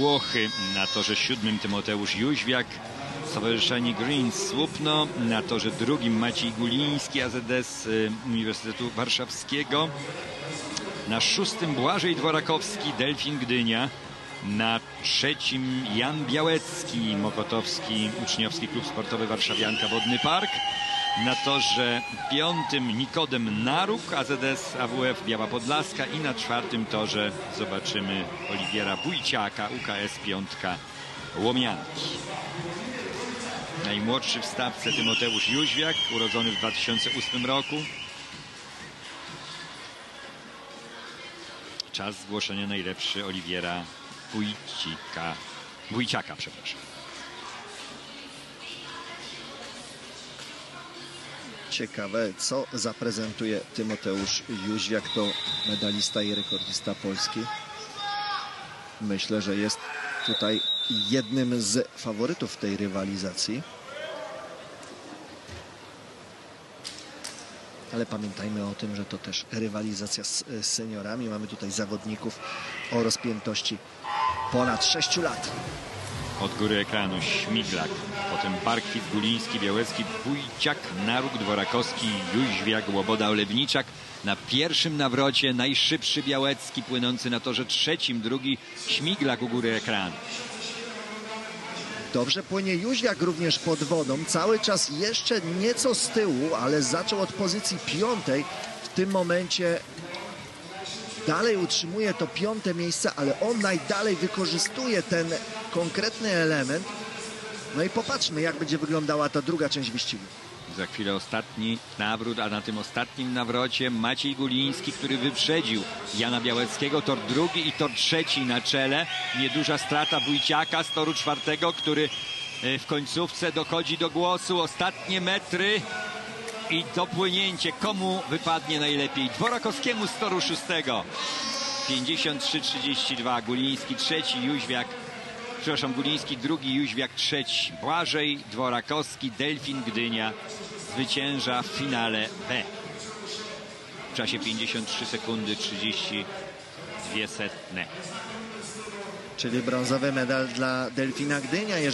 Włochy. Na torze siódmym Tymoteusz Jóźwiak, Stowarzyszenie Greens Słupno. Na torze drugim Maciej Guliński, AZS y, Uniwersytetu Warszawskiego. Na szóstym Błażej Dworakowski, Delfin Gdynia. Na trzecim Jan Białecki, Mokotowski, Uczniowski Klub Sportowy Warszawianka Wodny Park. Na torze piątym Nikodem Naruk, AZS AWF Biała Podlaska i na czwartym torze zobaczymy Oliwiera Wójciaka, UKS Piątka Łomianki. Najmłodszy w stawce Tymoteusz Jóźwiak, urodzony w 2008 roku. Czas zgłoszenia najlepszy Oliwiera Wójcika. Wójciaka, przepraszam. Ciekawe, co zaprezentuje Tymoteusz Jóźwiak, to medalista i rekordista Polski. Myślę, że jest tutaj jednym z faworytów tej rywalizacji. Ale pamiętajmy o tym, że to też rywalizacja z z seniorami. Mamy tutaj zawodników o rozpiętości ponad 6 lat. Od góry ekranu Śmiglak, potem Parkwit, Guliński, Białecki, Wójciak, Naruk, Dworakowski, Jóźwiak, Łoboda, Olewniczak. Na pierwszym nawrocie najszybszy Białecki płynący na torze trzecim, drugi Śmiglak u góry ekranu. Dobrze płynie Jóźwiak również pod wodą. Cały czas jeszcze nieco z tyłu, ale zaczął od pozycji piątej. W tym momencie dalej utrzymuje to piąte miejsce, ale on najdalej wykorzystuje ten konkretny element. No i popatrzmy, jak będzie wyglądała ta druga część wyścigu. Za chwilę ostatni nawrót, a na tym ostatnim nawrocie Maciej Guliński, który wyprzedził Jana Białeckiego, tor drugi i tor trzeci na czele. Nieduża strata Wójciaka z toru czwartego, który e, w końcówce dochodzi do głosu. Ostatnie metry i dopłynięcie. Komu wypadnie najlepiej? Dworakowskiemu z toru szóstego. 53-32. Guliński trzeci, Jóźwiak przepraszam, Guliński drugi, Jóźwiak trzeci, Błażej, Dworakowski, Delfin Gdynia zwycięża w finale B. W czasie 53 sekundy 32 setne. Czyli brązowy medal dla Delfina Gdynia.